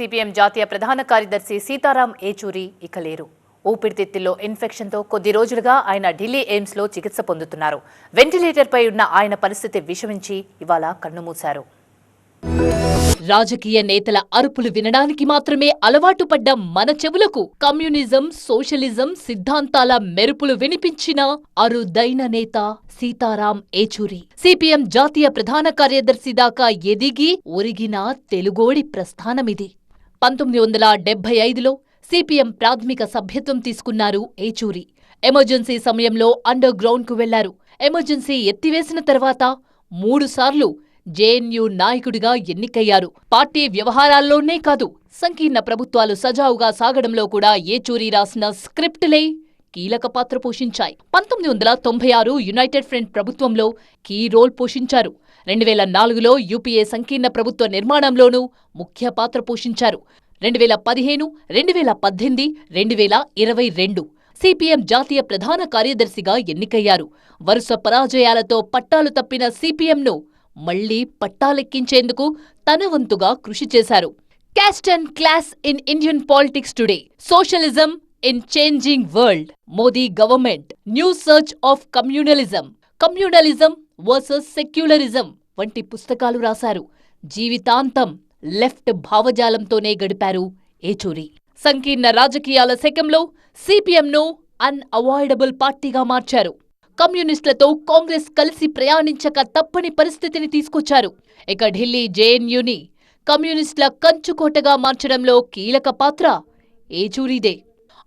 CPM జాతీయ ప్రధాన కార్యదర్శి సీతారాం ఏచూరి ఇక లేరు ఊపిరితిత్తుల్లో ఇన్ఫెక్షన్తో కొద్ది రోజులుగా ఆయన ఢిల్లీ ఎయిమ్స్లో చికిత్స పొందుతున్నారు. వెంటిలేటర్పై ఉన్న ఆయన పరిస్థితి విషమించి ఇవాళ కన్నుమూశారు. రాజకీయ నేతల అరుపులు వినడానికి మాత్రమే అలవాటు పడ్డ మన చెవులకు కమ్యూనిజం సోషలిజం సిద్ధాంతాల మెరుపులు వినిపించిన అరుదైన నేత సీతారాం ఏచూరి సిపిఎం జాతీయ ప్రధాన కార్యదర్శి దాకా ఎదిగి ఒరిగిన తెలుగోడి ప్రస్థానమిది. పంతొమ్మిది వందల డెబ్బై ఐదులో సిపిఎం ప్రాథమిక సభ్యత్వం తీసుకున్నారు ఏచూరి. ఎమర్జెన్సీ సమయంలో అండర్ గ్రౌండ్కు వెళ్ళారు. ఎమర్జెన్సీ ఎత్తివేసిన తర్వాత మూడుసార్లు జేఎన్యూ నాయకుడిగా ఎన్నికయ్యారు. పార్టీ వ్యవహారాల్లోనే కాదు సంకీర్ణ ప్రభుత్వాలు సజావుగా సాగడంలో కూడా ఏచూరి రాసిన స్క్రిప్టులే కీలక పాత్ర పోషించాయి. పంతొమ్మిది వందల తొంభై ఆరు యునైటెడ్ ఫ్రంట్ ప్రభుత్వంలో కీ రోల్ పోషించారు. రెండు వేల నాలుగులో యూపీఏ సంకీర్ణ ప్రభుత్వ నిర్మాణంలోనూ ముఖ్య పాత్ర పోషించారు. రెండు వేల పదిహేను రెండు వేల పద్దెనిమిది రెండు వేల ఇరవై రెండు సిపిఎం జాతీయ ప్రధాన కార్యదర్శిగా ఎన్నికయ్యారు. వరుస పరాజయాలతో పట్టాలు తప్పిన సిపిఎంను మళ్ళీ పట్టాలెక్కించేందుకు తన వంతుగా కృషి చేశారు. Caste and class in Indian politics today. Socialism in changing world Modi government new search of communalism communalism versus secularism వంటి పుస్తకాలు రాశారు. జీవితాంతం లెఫ్ట్ భావజాలంతోనే గడిపారు ఏచూరి. సంకీర్ణ రాజకీయాల శకంలో సిపిఎంను అన్ అవాయిడబుల్ పార్టీగా మార్చారు. కమ్యూనిస్టులతో కాంగ్రెస్ కలిసి ప్రయాణించక తప్పని పరిస్థితిని తీసుకొచ్చారు. ఇక ఢిల్లీ జేఎన్యూని కమ్యూనిస్టుల కంచుకోటగా మార్చడంలో కీలక పాత్ర ఏచూరిదే.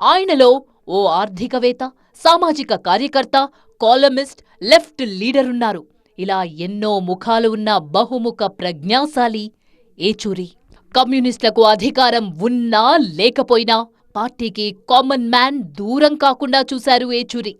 ఆయనలో ఓ ఆర్థికవేత్త సామాజిక కార్యకర్త కాలమిస్ట్ లెఫ్ట్ లీడరున్నారు. ఇలా ఎన్నో ముఖాలు ఉన్న బహుముఖ ప్రజ్ఞాశాలి ఏచూరి. కమ్యూనిస్టులకు అధికారం ఉన్నా లేకపోయినా పార్టీకి కామన్ మ్యాన్ దూరం కాకుండా చూశారు ఏచూరి.